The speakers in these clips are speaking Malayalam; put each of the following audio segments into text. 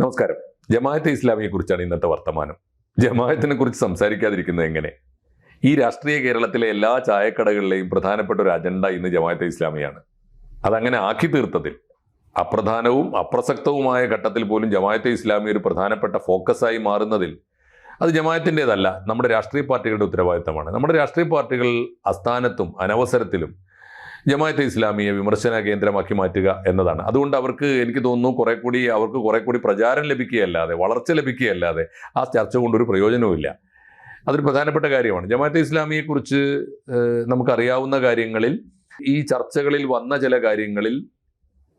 നമസ്കാരം. ജമാഅത്തെ ഇസ്ലാമിയെ കുറിച്ചാണ് ഇന്നത്തെ വർത്തമാനം. ജമാഅത്തിനെ കുറിച്ച് സംസാരിക്കാതിരിക്കുന്നത് എങ്ങനെ? ഈ രാഷ്ട്രീയ കേരളത്തിലെ എല്ലാ ചായക്കടകളിലെയും പ്രധാനപ്പെട്ട ഒരു അജണ്ട ഇന്ന് ജമാഅത്തെ ഇസ്ലാമിയാണ്. അതങ്ങനെ ആക്കി തീർത്തതിൽ അപ്രധാനവും അപ്രസക്തവുമായ ഘട്ടത്തിൽ പോലും ജമാഅത്തെ ഇസ്ലാമി ഒരു പ്രധാനപ്പെട്ട ഫോക്കസായി മാറുന്നതിൽ അത് ജമാഅത്തിന്റെതല്ല നമ്മുടെ രാഷ്ട്രീയ പാർട്ടികളുടെ ഉത്തരവാദിത്തമാണ്. നമ്മുടെ രാഷ്ട്രീയ പാർട്ടികൾ അസ്ഥാനത്തും അനവസരത്തിലും ജമാഅത്തെ ഇസ്ലാമിയെ വിമർശന കേന്ദ്രമാക്കി മാറ്റുക എന്നതാണ്. അതുകൊണ്ട് അവർക്ക് എനിക്ക് തോന്നുന്നു കുറെ കൂടി അവർക്ക് കുറെ കൂടി പ്രചാരം ലഭിക്കുകയല്ലാതെ വളർച്ച ലഭിക്കുകയല്ലാതെ ആ ചർച്ച കൊണ്ടൊരു പ്രയോജനവുമില്ല അതൊരു പ്രധാനപ്പെട്ട കാര്യമാണ്. ജമാഅത്തെ ഇസ്ലാമിയെക്കുറിച്ച് നമുക്കറിയാവുന്ന കാര്യങ്ങളിൽ ഈ ചർച്ചകളിൽ വന്ന ചില കാര്യങ്ങളിൽ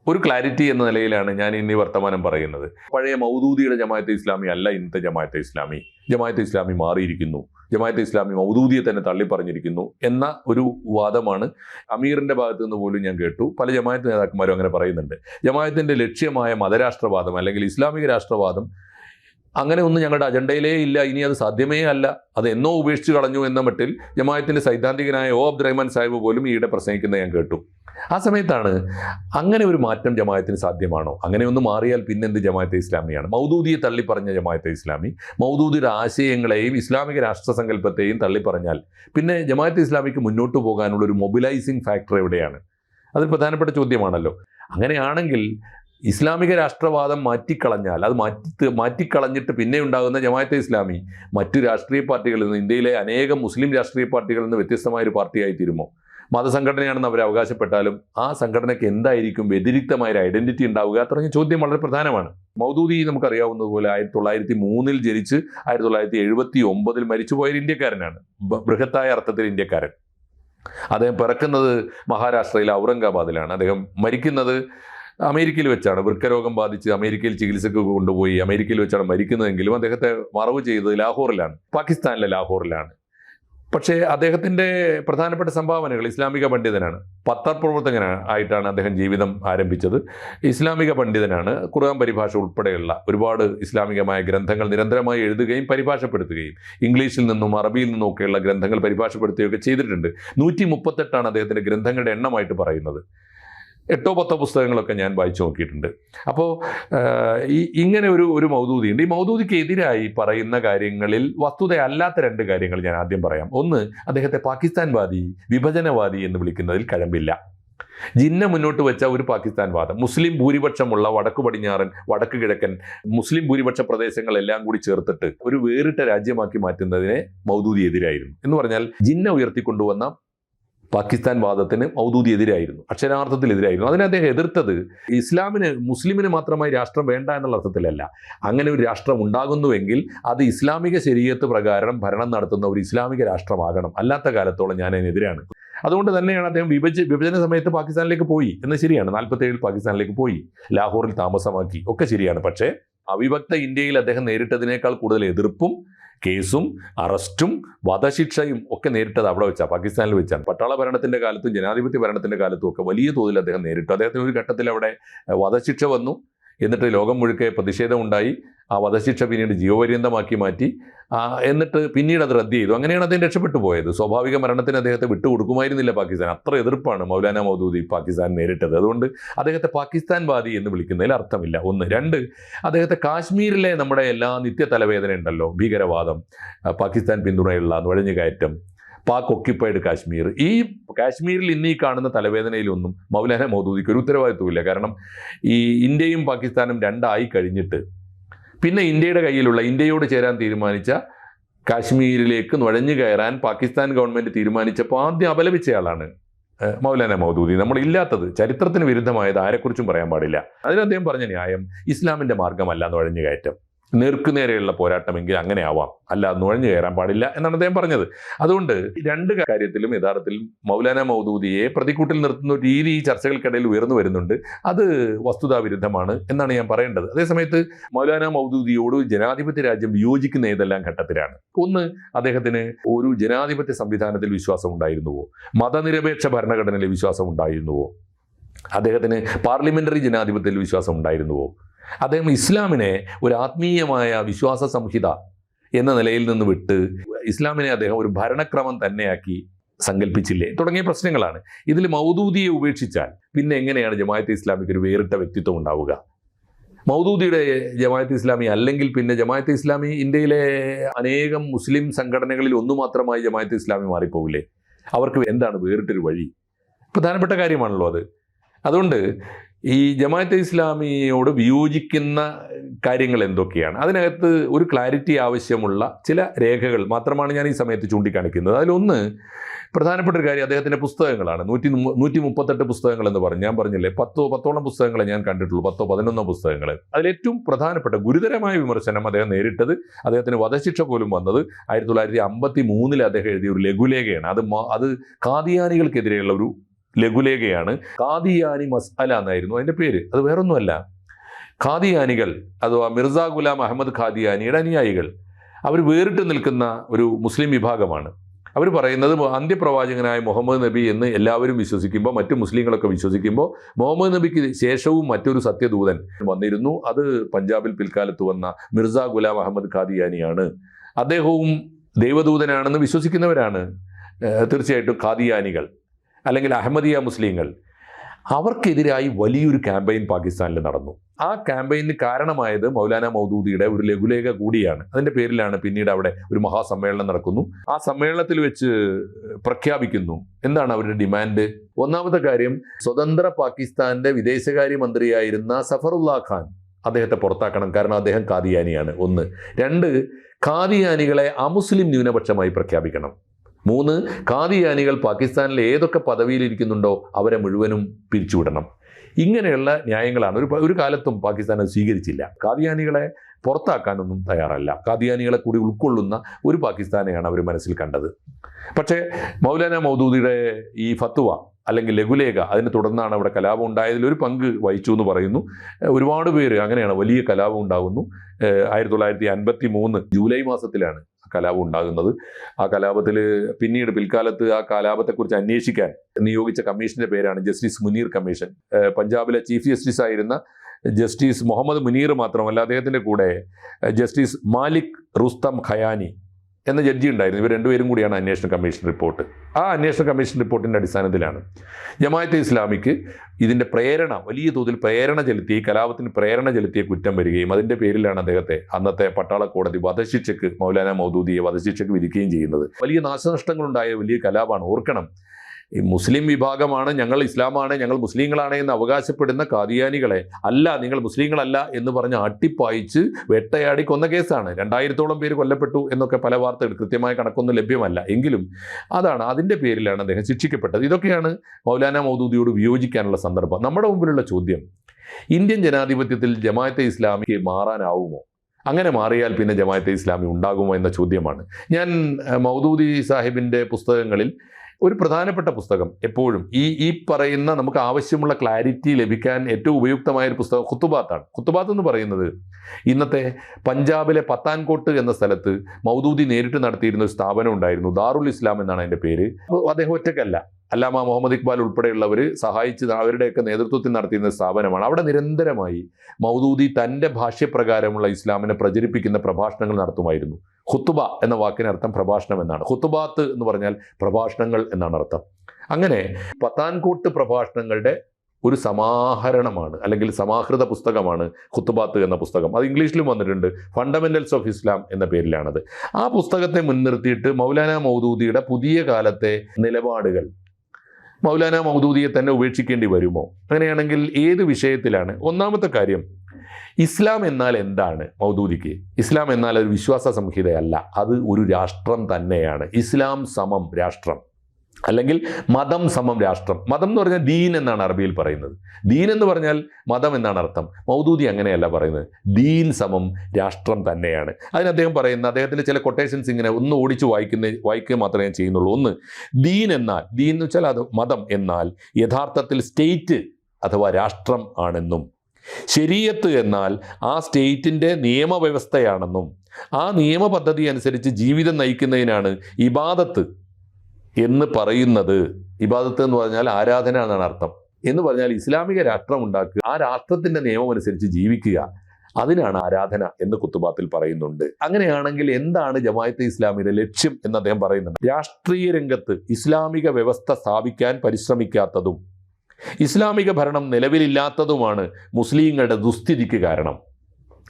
ഒരു ക്ലാരിറ്റി എന്ന നിലയിലാണ് ഞാൻ ഇന്ന് ഈ വർത്തമാനം പറയുന്നത്. പഴയ മൗദൂദിയുടെ ജമാഅത്തെ ഇസ്ലാമി അല്ല ഇന്നത്തെ ജമാഅത്തെ ഇസ്ലാമി. ജമാഅത്തെ ഇസ്ലാമി മാറിയിരിക്കുന്നു. ജമാഅത്തെ ഇസ്ലാമി മൗദൂദിയെ തന്നെ തള്ളിപ്പറഞ്ഞിരിക്കുന്നു എന്ന ഒരു വാദമാണ് അമീറിന്റെ ഭാഗത്തു നിന്ന് പോലും ഞാൻ കേട്ടു. പല ജമാഅത്ത് നേതാക്കന്മാരും അങ്ങനെ പറയുന്നുണ്ട്. ജമാഅത്തിന്റെ ലക്ഷ്യമായ മതരാഷ്ട്രവാദം അല്ലെങ്കിൽ ഇസ്ലാമിക രാഷ്ട്രവാദം അങ്ങനെ ഒന്നും ഞങ്ങളുടെ അജണ്ടയിലേ ഇല്ല. ഇനി അത് സാധ്യമേ അല്ല. അത് എന്നോ ഉപേക്ഷിച്ച് കളഞ്ഞു എന്ന മട്ടിൽ ജമായത്തിന്റെ സൈദ്ധാന്തികനായ ഒ അബ്ദുറഹ്മാൻ സാഹിബ് പോലും ഈയിടെ പ്രസംഗിക്കുന്നത് ഞാൻ കേട്ടു. ആ സമയത്താണ് അങ്ങനെ ഒരു മാറ്റം ജമായത്തിന് സാധ്യമാണോ? അങ്ങനെ ഒന്ന് മാറിയാൽ പിന്നെന്ത് ജമായത്തെ ഇസ്ലാമിയാണ്? മൗദൂദിയെ തള്ളിപ്പറഞ്ഞ ജമായത്തെ ഇസ്ലാമി. മൗദൂദിയുടെ ആശയങ്ങളെയും ഇസ്ലാമിക രാഷ്ട്രസങ്കല്പത്തെയും തള്ളിപ്പറഞ്ഞാൽ പിന്നെ ജമാഅത്തെ ഇസ്ലാമിക്ക് മുന്നോട്ട് പോകാനുള്ള ഒരു മൊബിലൈസിങ് ഫാക്ടർ എവിടെയാണ്? അതൊരു പ്രധാനപ്പെട്ട ചോദ്യമാണല്ലോ. അങ്ങനെയാണെങ്കിൽ ഇസ്ലാമിക രാഷ്ട്രവാദം മാറ്റിക്കളഞ്ഞാൽ അത് മാറ്റി മാറ്റിക്കളഞ്ഞിട്ട് പിന്നെ ഉണ്ടാകുന്ന ജമാഅത്തെ ഇസ്ലാമി മറ്റു രാഷ്ട്രീയ പാർട്ടികളിൽ നിന്ന് ഇന്ത്യയിലെ അനേകം മുസ്ലിം രാഷ്ട്രീയ പാർട്ടികളിൽ നിന്ന് വ്യത്യസ്തമായ ഒരു പാർട്ടിയായി തീരുമോ? മതസംഘടനയാണെന്ന് അവർ അവകാശപ്പെട്ടാലും ആ സംഘടനയ്ക്ക് എന്തായിരിക്കും വ്യതിരിക്തമായ ഒരു ഐഡന്റിറ്റി ഉണ്ടാവുക തുടങ്ങിയ ചോദ്യം വളരെ പ്രധാനമാണ്. മൗദൂദി നമുക്കറിയാവുന്നതുപോലെ ആയിരത്തി തൊള്ളായിരത്തി മൂന്നിൽ ജനിച്ച് ആയിരത്തി തൊള്ളായിരത്തി എഴുപത്തി ഒമ്പതിൽ മരിച്ചുപോയ ഒരു ഇന്ത്യക്കാരനാണ് ബൃഹത്തായ അർത്ഥത്തിൽ ഇന്ത്യക്കാരൻ. അദ്ദേഹം പിറക്കുന്നത് മഹാരാഷ്ട്രയിലെ ഔറംഗാബാദിലാണ്. അദ്ദേഹം മരിക്കുന്നത് അമേരിക്കയിൽ വെച്ചാണ് വൃക്കരോഗം ബാധിച്ച് അമേരിക്കയിൽ ചികിത്സക്ക് കൊണ്ടുപോയി അമേരിക്കയിൽ വെച്ചാണ് മരിക്കുന്നതെങ്കിലും അദ്ദേഹത്തെ മറവ് ചെയ്തത് ലാഹോറിലാണ് പാകിസ്ഥാനിലെ ലാഹോറിലാണ്. പക്ഷേ അദ്ദേഹത്തിന്റെ പ്രധാനപ്പെട്ട സംഭാവനകൾ ഇസ്ലാമിക പണ്ഡിതനാണ് പത്രപ്രവർത്തകനാണ് ആയിട്ടാണ് അദ്ദേഹം ജീവിതം ആരംഭിച്ചത്. ഇസ്ലാമിക പണ്ഡിതനാണ് ഖുർആൻ പരിഭാഷ ഉൾപ്പെടെയുള്ള ഒരുപാട് ഇസ്ലാമികമായ ഗ്രന്ഥങ്ങൾ നിരന്തരമായി എഴുതുകയും പരിഭാഷപ്പെടുത്തുകയും ഇംഗ്ലീഷിൽ നിന്നും അറബിയിൽ നിന്നും ഒക്കെയുള്ള ഗ്രന്ഥങ്ങൾ പരിഭാഷപ്പെടുത്തുകയൊക്കെ ചെയ്തിട്ടുണ്ട്. നൂറ്റി മുപ്പത്തെട്ടാണ് അദ്ദേഹത്തിന്റെ ഗ്രന്ഥങ്ങളുടെ എണ്ണമായിട്ട് പറയുന്നത്. എട്ടോ പത്തോ പുസ്തകങ്ങളൊക്കെ ഞാൻ വായിച്ചു നോക്കിയിട്ടുണ്ട്. അപ്പോൾ ഈ ഇങ്ങനെ ഒരു ഒരു മൗദൂദിയുണ്ട്. ഈ മൗദൂദിക്ക് എതിരായി പറയുന്ന കാര്യങ്ങളിൽ വസ്തുതയല്ലാത്ത രണ്ട് കാര്യങ്ങൾ ഞാൻ ആദ്യം പറയാം. ഒന്ന് അദ്ദേഹത്തെ പാകിസ്ഥാൻവാദി വിഭജനവാദി എന്ന് വിളിക്കുന്നതിൽ കഴമ്പില്ല. ജിന്ന മുന്നോട്ട് വെച്ച ഒരു പാകിസ്ഥാൻ വാദം മുസ്ലിം ഭൂരിപക്ഷമുള്ള വടക്കു പടിഞ്ഞാറൻ വടക്ക് കിഴക്കൻ മുസ്ലിം ഭൂരിപക്ഷ പ്രദേശങ്ങളെല്ലാം കൂടി ചേർത്തിട്ട് ഒരു വേറിട്ട രാജ്യമാക്കി മാറ്റുന്നതിനെ മൗദൂദി എതിരായിരുന്നു എന്ന് പറഞ്ഞാൽ ജിന്ന ഉയർത്തിക്കൊണ്ടുവന്ന പാകിസ്ഥാൻ വാദത്തിന് മൗദൂദി എതിരായിരുന്നു അക്ഷരാർത്ഥത്തിൽ എതിരായിരുന്നു അതിനെ അദ്ദേഹം എതിർത്തത് ഇസ്ലാമിന് മുസ്ലിമിന് മാത്രമായി രാഷ്ട്രം വേണ്ട എന്നുള്ള അർത്ഥത്തിലല്ല. അങ്ങനെ ഒരു രാഷ്ട്രം ഉണ്ടാകുന്നുവെങ്കിൽ അത് ഇസ്ലാമിക ശരീരത്ത് പ്രകാരം ഭരണം നടത്തുന്ന ഒരു ഇസ്ലാമിക രാഷ്ട്രമാകണം. അല്ലാത്ത കാലത്തോളം ഞാൻ അതിനെതിരാണ്. അതുകൊണ്ട് തന്നെയാണ് അദ്ദേഹം വിഭജ വിഭജന സമയത്ത് പാകിസ്ഥാനിലേക്ക് പോയി. എന്ന് ശരിയാണ്. നാൽപ്പത്തി ഏഴിൽ പാകിസ്ഥാനിലേക്ക് പോയി. ലാഹോറിൽ താമസമാക്കി. ഒക്കെ ശരിയാണ്. പക്ഷേ അവിഭക്ത ഇന്ത്യയിൽ അദ്ദേഹം നേരിട്ടതിനേക്കാൾ കൂടുതൽ എതിർപ്പും കേസും അറസ്റ്റും വധശിക്ഷയും ഒക്കെ നേരിട്ടത് അവിടെ വെച്ചാണ് പാകിസ്ഥാനിൽ വെച്ചാണ്. പട്ടാള ഭരണത്തിന്റെ കാലത്തും ജനാധിപത്യ ഭരണത്തിന്റെ കാലത്തും ഒക്കെ വലിയ തോതിൽ അദ്ദേഹം നേരിട്ടു. അദ്ദേഹത്തിന് ഒരു ഘട്ടത്തിൽ അവിടെ വധശിക്ഷ വന്നു. എന്നിട്ട് ലോകം മുഴുക്കെ പ്രതിഷേധമുണ്ടായി. ആ വധശിക്ഷ പിന്നീട് ജീവപര്യന്തമാക്കി മാറ്റി. എന്നിട്ട് പിന്നീട് അത് റദ്ദ് ചെയ്തു. അങ്ങനെയാണ് അദ്ദേഹം രക്ഷപ്പെട്ടു പോയത്. സ്വാഭാവിക മരണത്തിന് അദ്ദേഹത്തെ വിട്ടുകൊടുക്കുമായിരുന്നില്ല പാകിസ്ഥാൻ. അത്ര എതിർപ്പാണ് മൗലാന മൗദൂദി പാകിസ്ഥാൻ നേരിട്ടത്. അതുകൊണ്ട് അദ്ദേഹത്തെ പാകിസ്ഥാൻ വാദി എന്ന് വിളിക്കുന്നതിൽ അർത്ഥമില്ല. ഒന്ന്. രണ്ട് അദ്ദേഹത്തെ കാശ്മീരിലെ നമ്മുടെ എല്ലാ നിത്യ തലവേദന ഉണ്ടല്ലോ ഭീകരവാദം പാകിസ്ഥാൻ പിന്തുണയുള്ള നുഴഞ്ഞുകയറ്റം പാക് ഒക്യുപ്പൈഡ് കാശ്മീർ. ഈ കാശ്മീരിൽ ഇന്ന് ഈ കാണുന്ന തലവേദനയിലൊന്നും മൗലാന മോദൂദിക്ക് ഒരു ഉത്തരവാദിത്വമില്ല കാരണം ഈ ഇന്ത്യയും പാകിസ്ഥാനും രണ്ടായി കഴിഞ്ഞിട്ട് പിന്നെ ഇന്ത്യയുടെ കയ്യിലുള്ള ഇന്ത്യയോട് ചേരാൻ തീരുമാനിച്ച കാശ്മീരിലേക്ക് നുഴഞ്ഞു കയറാൻ പാകിസ്ഥാൻ ഗവൺമെന്റ് തീരുമാനിച്ചപ്പോൾ ആദ്യം അപലപിച്ചയാളാണ് മൗലാന മൗദൂദി. നമ്മളില്ലാത്തത് ചരിത്രത്തിന് വിരുദ്ധമായത് ആരെക്കുറിച്ചും പറയാൻ പാടില്ല. അതിന് അദ്ദേഹം പറഞ്ഞ ന്യായം ഇസ്ലാമിന്റെ മാർഗമല്ല നുഴഞ്ഞു കയറ്റം. നേർക്കുനേരെയുള്ള പോരാട്ടമെങ്കിൽ അങ്ങനെ ആവാം അല്ല നുഴഞ്ഞു കയറാൻ പാടില്ല എന്നാണ് അദ്ദേഹം പറഞ്ഞത്. അതുകൊണ്ട് രണ്ട് കാര്യത്തിലും യഥാർത്ഥത്തിൽ മൗലാന മൗദൂദിയെ പ്രതിക്കൂട്ടിൽ നിർത്തുന്ന രീതി ഈ ചർച്ചകൾക്കിടയിൽ ഉയർന്നു വരുന്നുണ്ട്. അത് വസ്തുതാവിരുദ്ധമാണ് എന്നാണ് ഞാൻ പറയേണ്ടത്. അതേസമയത്ത് മൗലാന മൗദൂദിയോട് ജനാധിപത്യ രാജ്യം വിയോജിക്കുന്ന ഏതെല്ലാം ഘട്ടത്തിലാണ്? ഒന്ന് അദ്ദേഹത്തിന് ഒരു ജനാധിപത്യ സംവിധാനത്തിൽ വിശ്വാസം ഉണ്ടായിരുന്നുവോ? മതനിരപേക്ഷ ഭരണഘടനയിൽ വിശ്വാസം ഉണ്ടായിരുന്നുവോ? അദ്ദേഹത്തിന് പാർലമെന്ററി ജനാധിപത്യത്തിൽ വിശ്വാസം ഉണ്ടായിരുന്നുവോ? അദ്ദേഹം ഇസ്ലാമിനെ ഒരു ആത്മീയമായ വിശ്വാസ സംഹിത എന്ന നിലയിൽ നിന്ന് വിട്ട് ഇസ്ലാമിനെ അദ്ദേഹം ഒരു ഭരണക്രമം തന്നെയാക്കി സങ്കല്പിച്ചില്ലേ തുടങ്ങിയ പ്രശ്നങ്ങളാണ്. ഇതിൽ മൗദൂദിയെ ഉപേക്ഷിച്ചാൽ പിന്നെ എങ്ങനെയാണ് ജമായത്ത് ഇസ്ലാമിക്ക് ഒരു വേറിട്ട വ്യക്തിത്വം ഉണ്ടാവുക? മൗദൂദിയുടെ ജമായത്ത് ഇസ്ലാമി അല്ലെങ്കിൽ പിന്നെ ജമായത്ത് ഇസ്ലാമി ഇന്ത്യയിലെ അനേകം മുസ്ലിം സംഘടനകളിൽ ഒന്നു മാത്രമായി ജമായത്ത് ഇസ്ലാമി മാറിപ്പോകില്ലേ? അവർക്ക് എന്താണ് വേറിട്ടൊരു വഴി? പ്രധാനപ്പെട്ട കാര്യമാണല്ലോ അത്. അതുകൊണ്ട് ഈ ജമാഅത്തെ ഇസ്ലാമിയോട് വിയോജിക്കുന്ന കാര്യങ്ങൾ എന്തൊക്കെയാണ്? അതിനകത്ത് ഒരു ക്ലാരിറ്റി ആവശ്യമുള്ള ചില രേഖകൾ മാത്രമാണ് ഞാൻ ഈ സമയത്ത് ചൂണ്ടിക്കാണിക്കുന്നത്. അതിലൊന്ന് പ്രധാനപ്പെട്ട ഒരു കാര്യം അദ്ദേഹത്തിന്റെ പുസ്തകങ്ങളാണ്. നൂറ്റി നൂറ്റി മുപ്പത്തെട്ട് പുസ്തകങ്ങൾ എന്ന് പറഞ്ഞു. ഞാൻ പറഞ്ഞില്ലേ പത്തോ പത്തോളം പുസ്തകങ്ങളെ ഞാൻ കണ്ടിട്ടുള്ളൂ. പത്തോ പതിനൊന്നോ പുസ്തകങ്ങൾ. അതിലേറ്റവും പ്രധാനപ്പെട്ട ഗുരുതരമായ വിമർശനം അദ്ദേഹം നേരിട്ടത് അദ്ദേഹത്തിന് വധശിക്ഷ പോലും വന്നത് ആയിരത്തി തൊള്ളായിരത്തി അമ്പത്തി മൂന്നിൽ അദ്ദേഹം എഴുതിയ ഒരു ലഘുലേഖയാണ്. അത് അത് കാദിയാനികൾക്കെതിരെയുള്ള ഒരു ലഘുലേഖയാണ്. കാദിയാനി മസ്അല എന്നായിരുന്നു അതിന്റെ പേര്. അത് വേറൊന്നുമല്ല. ഖാദിയാനികൾ അഥവാ മിർസ ഗുലാം അഹമ്മദ് ഖാദിയാനിയുടെ അനുയായികൾ അവർ വേറിട്ട് നിൽക്കുന്ന ഒരു മുസ്ലിം വിഭാഗമാണ്. അവർ പറയുന്നത് അന്ത്യപ്രവാചകനായ മുഹമ്മദ് നബി എന്ന് എല്ലാവരും വിശ്വസിക്കുമ്പോൾ മറ്റു മുസ്ലിങ്ങളൊക്കെ വിശ്വസിക്കുമ്പോൾ മുഹമ്മദ് നബിക്ക് ശേഷവും മറ്റൊരു സത്യദൂതൻ വന്നിരുന്നു. അത് പഞ്ചാബിൽ പിൽക്കാലത്ത് വന്ന മിർസ ഗുലാം അഹമ്മദ് ഖാദിയാനിയാണ്. അദ്ദേഹവും ദൈവദൂതനാണെന്ന് വിശ്വസിക്കുന്നവരാണ്. തീർച്ചയായിട്ടും ഖാദിയാനികൾ. അല്ലെങ്കിൽ അഹമ്മദിയ മുസ്ലിങ്ങൾ അവർക്കെതിരായി വലിയൊരു ക്യാമ്പയിൻ പാകിസ്ഥാനിൽ നടന്നു. ആ ക്യാമ്പയിന് കാരണമായത് മൗലാന മൗദൂദിയുടെ ഒരു ലഘുലേഖ കൂടിയാണ്. അതിന്റെ പേരിലാണ് പിന്നീട് അവിടെ ഒരു മഹാസമ്മേളനം നടക്കുന്നു. ആ സമ്മേളനത്തിൽ വെച്ച് പ്രഖ്യാപിക്കുന്നു. എന്താണ് അവരുടെ ഡിമാൻഡ് ഒന്നാമത്തെ കാര്യം സ്വതന്ത്ര പാകിസ്ഥാന്റെ വിദേശകാര്യ മന്ത്രിയായിരുന്ന സഫറുല്ലാ ഖാൻ അദ്ദേഹത്തെ പുറത്താക്കണം. കാരണം അദ്ദേഹം കാദിയാനിയാണ് ഒന്ന്. രണ്ട് കാദിയാനികളെ അമുസ്ലിം ന്യൂനപക്ഷമായി പ്രഖ്യാപിക്കണം. മൂന്ന് കാദിയാനികൾ പാകിസ്ഥാനിൽ ഏതൊക്കെ പദവിയിലിരിക്കുന്നുണ്ടോ അവരെ മുഴുവനും പിരിച്ചുവിടണം. ഇങ്ങനെയുള്ള ന്യായങ്ങളാണ് ഒരു ഒരു കാലത്തും പാകിസ്ഥാൻ അത് സ്വീകരിച്ചില്ല. കാദിയാനികളെ പുറത്താക്കാനൊന്നും തയ്യാറല്ല. കാദിയാനികളെ കൂടി ഉൾക്കൊള്ളുന്ന ഒരു പാകിസ്ഥാനെയാണ് അവർ മനസ്സിൽ കണ്ടത്. പക്ഷേ മൗലാന മൗദൂദിയുടെ ഈ ഫത്തുവ അല്ലെങ്കിൽ ലഘുലേഖ അതിനെ തുടർന്നാണ് അവിടെ കലാപം ഉണ്ടായതിൽ ഒരു പങ്ക് വഹിച്ചു എന്ന് പറയുന്നു. ഒരുപാട് പേര് അങ്ങനെയാണ് വലിയ കലാപം ഉണ്ടാകുന്നു ആയിരത്തി തൊള്ളായിരത്തി അൻപത്തി മൂന്ന് ജൂലൈ മാസത്തിലാണ് കലാപം ഉണ്ടാകുന്നത്. ആ കലാപത്തിൽ പിന്നീട് പിൽക്കാലത്ത് ആ കലാപത്തെക്കുറിച്ച് അന്വേഷിക്കാൻ നിയോഗിച്ച കമ്മീഷന്റെ പേരാണ് ജസ്റ്റിസ് മുനീർ കമ്മീഷൻ. പഞ്ചാബിലെ ചീഫ് ജസ്റ്റിസ് ആയിരുന്ന ജസ്റ്റിസ് മുഹമ്മദ് മുനീർ മാത്രമല്ല അദ്ദേഹത്തിന്റെ കൂടെ ജസ്റ്റിസ് മാലിക് റുസ്തം ഖയാനി എന്ന ജഡ്ജി ഉണ്ടായിരുന്നു. ഇവർ രണ്ടുപേരും കൂടിയാണ് അന്വേഷണ കമ്മീഷൻ റിപ്പോർട്ട് ആ അന്വേഷണ കമ്മീഷൻ റിപ്പോർട്ടിന്റെ അടിസ്ഥാനത്തിലാണ്. ജമാഅത്തെ ഇസ്ലാമിക്ക് ഇതിന്റെ പ്രേരണ വലിയ തോതിൽ പ്രേരണ ചെലുത്തി കലാപത്തിന് പ്രേരണ ചെലുത്തിയ കുറ്റം വരികയും അതിന്റെ പേരിലാണ് അദ്ദേഹത്തെ അന്നത്തെ പട്ടാള കോടതി വധശിക്ഷയ്ക്ക് മൗലാന മൗദൂദിയെ വധശിക്ഷയ്ക്ക് വിധിക്കുകയും ചെയ്യുന്നത്. വലിയ നാശനഷ്ടങ്ങളുണ്ടായ വലിയ കലാപമാണ്. ഓർക്കണം ഈ മുസ്ലിം വിഭാഗമാണ് ഞങ്ങൾ ഇസ്ലാമാണ് ഞങ്ങൾ മുസ്ലിങ്ങളാണ് എന്ന് അവകാശപ്പെടുന്ന കാദിയാനികളെ അല്ല നിങ്ങൾ മുസ്ലിങ്ങളല്ല എന്ന് പറഞ്ഞ് അട്ടിപ്പായിച്ച് വെട്ടയാടി കൊന്ന കേസാണ്. രണ്ടായിരത്തോളം പേര് കൊല്ലപ്പെട്ടു എന്നൊക്കെ പല വാർത്തകൾ കൃത്യമായ കണക്കൊന്നും ലഭ്യമല്ല. എങ്കിലും അതാണ് അതിന്റെ പേരിലാണ് അദ്ദേഹം ശിക്ഷിക്കപ്പെട്ടത്. ഇതൊക്കെയാണ് മൗലാന മൗദൂദിയോട് വിയോജിക്കാനുള്ള സന്ദർഭം. നമ്മുടെ മുമ്പിലുള്ള ചോദ്യം ഇന്ത്യൻ ജനാധിപത്യത്തിൽ ജമാഅത്തെ ഇസ്ലാമിക്ക് മാറാനാവുമോ? അങ്ങനെ മാറിയാൽ പിന്നെ ജമാഅത്തെ ഇസ്ലാമി ഉണ്ടാകുമോ എന്ന ചോദ്യമാണ്. ഞാൻ മൗദൂദി സാഹിബിന്റെ പുസ്തകങ്ങളിൽ ഒരു പ്രധാനപ്പെട്ട പുസ്തകം എപ്പോഴും. ഈ ഈ പറയുന്ന നമുക്ക് ആവശ്യമുള്ള ക്ലാരിറ്റി ലഭിക്കാൻ ഏറ്റവും ഉപയുക്തമായ ഒരു പുസ്തകം കുത്തുബാത്താണ് കുത്തുബാത്ത് എന്ന് പറയുന്നത് ഇന്നത്തെ പഞ്ചാബിലെ പത്താൻകോട്ട് എന്ന സ്ഥലത്ത് മൗദൂദി നേരിട്ട് നടത്തിയിരുന്ന ഒരു സ്ഥാപനം ഉണ്ടായിരുന്നു. ദാറുൽ ഇസ്ലാം എന്നാണ് അതിന്റെ പേര്. അദ്ദേഹം ഒറ്റക്കല്ല അല്ലാമ മുഹമ്മദ് ഇക്ബാൽ ഉൾപ്പെടെയുള്ളവർ സഹായിച്ച് അവരുടെയൊക്കെ നേതൃത്വത്തിൽ നടത്തിയിരുന്ന സ്ഥാപനമാണ്. അവിടെ നിരന്തരമായി മൗദൂദി തന്റെ ഭാഷ്യപ്രകാരമുള്ള ഇസ്ലാമിനെ പ്രചരിപ്പിക്കുന്ന പ്രഭാഷണങ്ങൾ നടത്തുമായിരുന്നു. ഖുത്തുബ എന്ന വാക്കിനർത്ഥം പ്രഭാഷണം എന്നാണ്. ഖുത്തുബാത്ത് എന്ന് പറഞ്ഞാൽ പ്രഭാഷണങ്ങൾ എന്നാണ് അർത്ഥം. അങ്ങനെ പത്താൻകോട്ട് പ്രഭാഷണങ്ങളുടെ ഒരു സമാഹരണമാണ് അല്ലെങ്കിൽ സമാഹൃത പുസ്തകമാണ് ഖുത്തുബാത്ത് എന്ന പുസ്തകം. അത് ഇംഗ്ലീഷിലും വന്നിട്ടുണ്ട്. ഫണ്ടമെന്റൽസ് ഓഫ് ഇസ്ലാം എന്ന പേരിലാണത്. ആ പുസ്തകത്തെ മുൻനിർത്തിയിട്ട് മൗലാന മൗദൂദിയുടെ പുതിയ കാലത്തെ നിലപാടുകൾ മൗലാന മൗദൂദിയെ തന്നെ ഉപേക്ഷിക്കേണ്ടി വരുമോ? അങ്ങനെയാണെങ്കിൽ ഏത് വിഷയത്തിലാണ്? ഒന്നാമത്തെ കാര്യം ഇസ്ലാം എന്നാൽ എന്താണ് മൗദൂദിക്ക്? ഇസ്ലാം എന്നാൽ ഒരു വിശ്വാസ സംഹിതയല്ല അത് ഒരു രാഷ്ട്രം തന്നെയാണ്. ഇസ്ലാം സമം രാഷ്ട്രം. അല്ലെങ്കിൽ മതം സമം രാഷ്ട്രം. മതം എന്ന് പറഞ്ഞാൽ ദീൻ എന്നാണ് അറബിയിൽ പറയുന്നത്. ദീൻ എന്ന് പറഞ്ഞാൽ മതം എന്നാണ് അർത്ഥം. മൗദൂദി അങ്ങനെയല്ല പറയുന്നത്. ദീൻ സമം രാഷ്ട്രം തന്നെയാണ്. അതിന് അദ്ദേഹം പറയുന്ന അദ്ദേഹത്തിന്റെ ചില കൊട്ടേഷൻസ് ഇങ്ങനെ ഒന്ന് ഓടിച്ച് വായിക്കുന്ന വായിക്കുക മാത്രമേ ഞാൻ ചെയ്യുന്നുള്ളൂ. ഒന്ന് ദീൻ എന്നാൽ ദീൻ എന്ന് വെച്ചാൽ അത് മതം എന്നാൽ യഥാർത്ഥത്തിൽ സ്റ്റേറ്റ് അഥവാ രാഷ്ട്രം ആണെന്നും ശരീരത്ത് എന്നാൽ ആ സ്റ്റേറ്റിന്റെ നിയമവ്യവസ്ഥയാണെന്നും ആ നിയമപദ്ധതി അനുസരിച്ച് ജീവിതം നയിക്കുന്നതിനാണ് ഇബാദത്ത് എന്ന് പറയുന്നത് ഇബാദത്ത് എന്ന് പറഞ്ഞാൽ ആരാധന എന്നാണ് അർത്ഥം. എന്ന് പറഞ്ഞാൽ ഇസ്ലാമിക രാഷ്ട്രം ഉണ്ടാക്കുക ആ രാഷ്ട്രത്തിന്റെ നിയമം അനുസരിച്ച് ജീവിക്കുക അതിനാണ് ആരാധന എന്ന് കുത്തുബാത്തിൽ പറയുന്നുണ്ട്. അങ്ങനെയാണെങ്കിൽ എന്താണ് ജമായത്തെ ഇസ്ലാമിയുടെ ലക്ഷ്യം എന്ന് അദ്ദേഹം പറയുന്നുണ്ട്. രാഷ്ട്രീയ രംഗത്ത് ഇസ്ലാമിക വ്യവസ്ഥ സ്ഥാപിക്കാൻ പരിശ്രമിക്കാത്തതും ഇസ്ലാമിക ഭരണം നിലവിലില്ലാത്തതുമാണ് മുസ്ലിങ്ങളുടെ ദുസ്ഥിതിക്ക് കാരണം.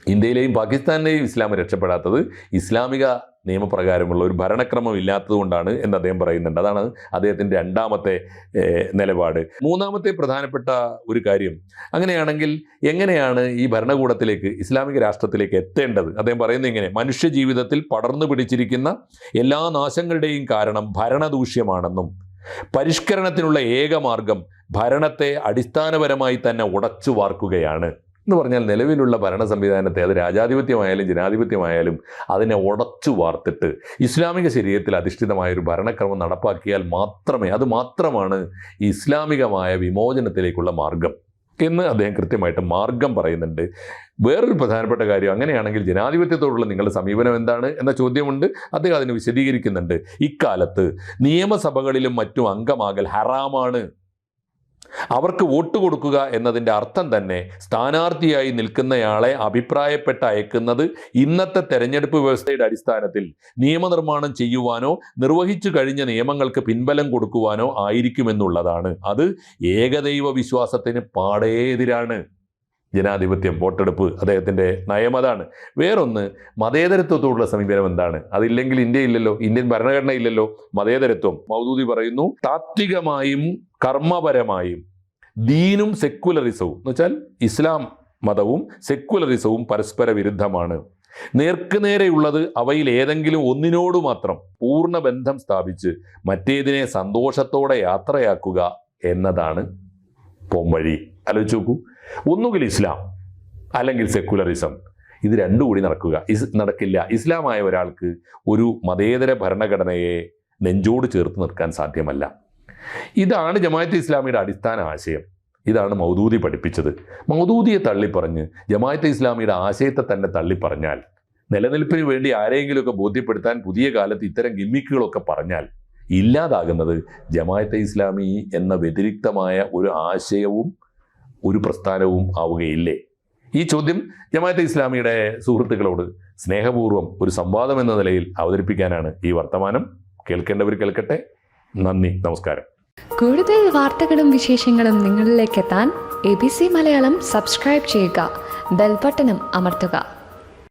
ഇന്ത്യയിലെയും പാകിസ്ഥാനിലെയും ഇസ്ലാം രക്ഷപ്പെടാത്തത് ഇസ്ലാമിക നിയമപ്രകാരമുള്ള ഒരു ഭരണക്രമം ഇല്ലാത്തതുകൊണ്ടാണ് എന്ന് അദ്ദേഹം പറയുന്നുണ്ട്. അതാണ് അദ്ദേഹത്തിന്റെ രണ്ടാമത്തെ നിലപാട്. മൂന്നാമത്തെ പ്രധാനപ്പെട്ട ഒരു കാര്യം അങ്ങനെയാണെങ്കിൽ എങ്ങനെയാണ് ഈ ഭരണകൂടത്തിലേക്ക് ഇസ്ലാമിക രാഷ്ട്രത്തിലേക്ക് എത്തേണ്ടത്? അദ്ദേഹം പറയുന്നത് ഇങ്ങനെ മനുഷ്യ ജീവിതത്തിൽ പടർന്നു പിടിച്ചിരിക്കുന്ന എല്ലാ നാശങ്ങളുടെയും കാരണം ഭരണദൂഷ്യമാണെന്നും പരിഷ്കരണത്തിനുള്ള ഏക മാർഗം ഭരണത്തെ അടിസ്ഥാനപരമായി തന്നെ ഉടച്ചു വാർക്കുകയാണ് എന്ന് പറഞ്ഞാൽ നിലവിലുള്ള ഭരണ സംവിധാനത്തെ അത് രാജാധിപത്യമായാലും ജനാധിപത്യമായാലും അതിനെ ഉടച്ചു വാർത്തിട്ട് ഇസ്ലാമിക ശരീരത്തിൽ അധിഷ്ഠിതമായ ഒരു ഭരണക്രമം നടപ്പാക്കിയാൽ മാത്രമേ അത് മാത്രമാണ് ഇസ്ലാമികമായ വിമോചനത്തിലേക്കുള്ള മാർഗം എന്ന് അദ്ദേഹം കൃത്യമായിട്ട് മാർഗം പറയുന്നുണ്ട്. വേറൊരു പ്രധാനപ്പെട്ട കാര്യം അങ്ങനെയാണെങ്കിൽ ജനാധിപത്യത്തോടുള്ള നിങ്ങളുടെ സമീപനം എന്താണ് എന്ന ചോദ്യമുണ്ട്. അദ്ദേഹം അതിന് വിശദീകരിക്കുന്നുണ്ട്. ഇക്കാലത്ത് നിയമസഭകളിലും മറ്റും അംഗമാകൽ ഹറാമാണ്. അവർക്ക് വോട്ട് കൊടുക്കുക എന്നതിന്റെ അർത്ഥം തന്നെ സ്ഥാനാർത്ഥിയായി നിൽക്കുന്നയാളെ അഭിപ്രായപ്പെട്ട് അയക്കുന്നത് ഇന്നത്തെ തെരഞ്ഞെടുപ്പ് വ്യവസ്ഥയുടെ അടിസ്ഥാനത്തിൽ നിയമനിർമ്മാണം ചെയ്യുവാനോ നിർവഹിച്ചു കഴിഞ്ഞ നിയമങ്ങൾക്ക് പിൻബലം കൊടുക്കുവാനോ ആയിരിക്കുമെന്നുള്ളതാണ്. അത് ഏകദൈവ വിശ്വാസത്തിന് പാടേ എതിരാണ് ജനാധിപത്യം വോട്ടെടുപ്പ് അദ്ദേഹത്തിന്റെ നയം അതാണ്. വേറൊന്ന് മതേതരത്വത്തോടുള്ള സമീപനം എന്താണ്? അതില്ലെങ്കിൽ ഇന്ത്യ ഇല്ലല്ലോ ഇന്ത്യൻ ഭരണഘടന ഇല്ലല്ലോ മതേതരത്വം. മൗദൂദി പറയുന്നു താത്വികമായും കർമ്മപരമായും ദീനും സെക്കുലറിസവും എന്ന് വെച്ചാൽ ഇസ്ലാം മതവും സെക്കുലറിസവും പരസ്പര വിരുദ്ധമാണ്. നേർക്കുനേരെയുള്ളത് അവയിൽ ഏതെങ്കിലും ഒന്നിനോട് മാത്രം പൂർണ ബന്ധം സ്ഥാപിച്ച് മറ്റേതിനെ സന്തോഷത്തോടെ യാത്രയാക്കുക എന്നതാണ് പോംവഴി ആലോചിച്ച് നോക്കൂ. ഒന്നുകിൽ ഇസ്ലാം അല്ലെങ്കിൽ സെക്കുലറിസം ഇത് രണ്ടു കൂടി നടക്കുക. ഇസ് നടക്കില്ല. ഇസ്ലാമായ ഒരാൾക്ക് ഒരു മതേതര ഭരണഘടനയെ നെഞ്ചോട് ചേർത്ത് നിർക്കാൻ സാധ്യമല്ല. ഇതാണ് ജമാഅത്ത് ഇസ്ലാമിയുടെ അടിസ്ഥാന ആശയം. ഇതാണ് മൗദൂദി പഠിപ്പിച്ചത്. മൗദൂദിയെ തള്ളിപ്പറഞ്ഞ് ജമായത്ത് ഇസ്ലാമിയുടെ ആശയത്തെ തന്നെ തള്ളിപ്പറഞ്ഞാൽ നിലനിൽപ്പിന് വേണ്ടി ആരെങ്കിലുമൊക്കെ ബോധ്യപ്പെടുത്താൻ പുതിയ കാലത്ത് ഇത്തരം ഗിമ്മിക്കുകളൊക്കെ പറഞ്ഞാൽ ഇല്ലാതാകുന്നത്. ജമാഅത്തെ ഇസ്ലാമി എന്ന വ്യതിരിക്തമായ ഒരു ആശയവും ഒരു പ്രസ്ഥാനവും ആവുകയില്ലേ? ഈ ചോദ്യം ജമാഅത്തെ ഇസ്ലാമിയുടെ സുഹൃത്തുക്കളോട് സ്നേഹപൂർവം ഒരു സംവാദം എന്ന നിലയിൽ അവതരിപ്പിക്കാനാണ് ഈ വർത്തമാനം. കേൾക്കേണ്ടവർ കേൾക്കട്ടെ. നന്ദി. നമസ്കാരം. കൂടുതൽ വാർത്തകളും വിശേഷങ്ങളും നിങ്ങളിലേക്ക് എത്താൻ A B C Malayalam subscribe ചെയ്യുക. ബെൽബട്ടനും അമർത്തുക.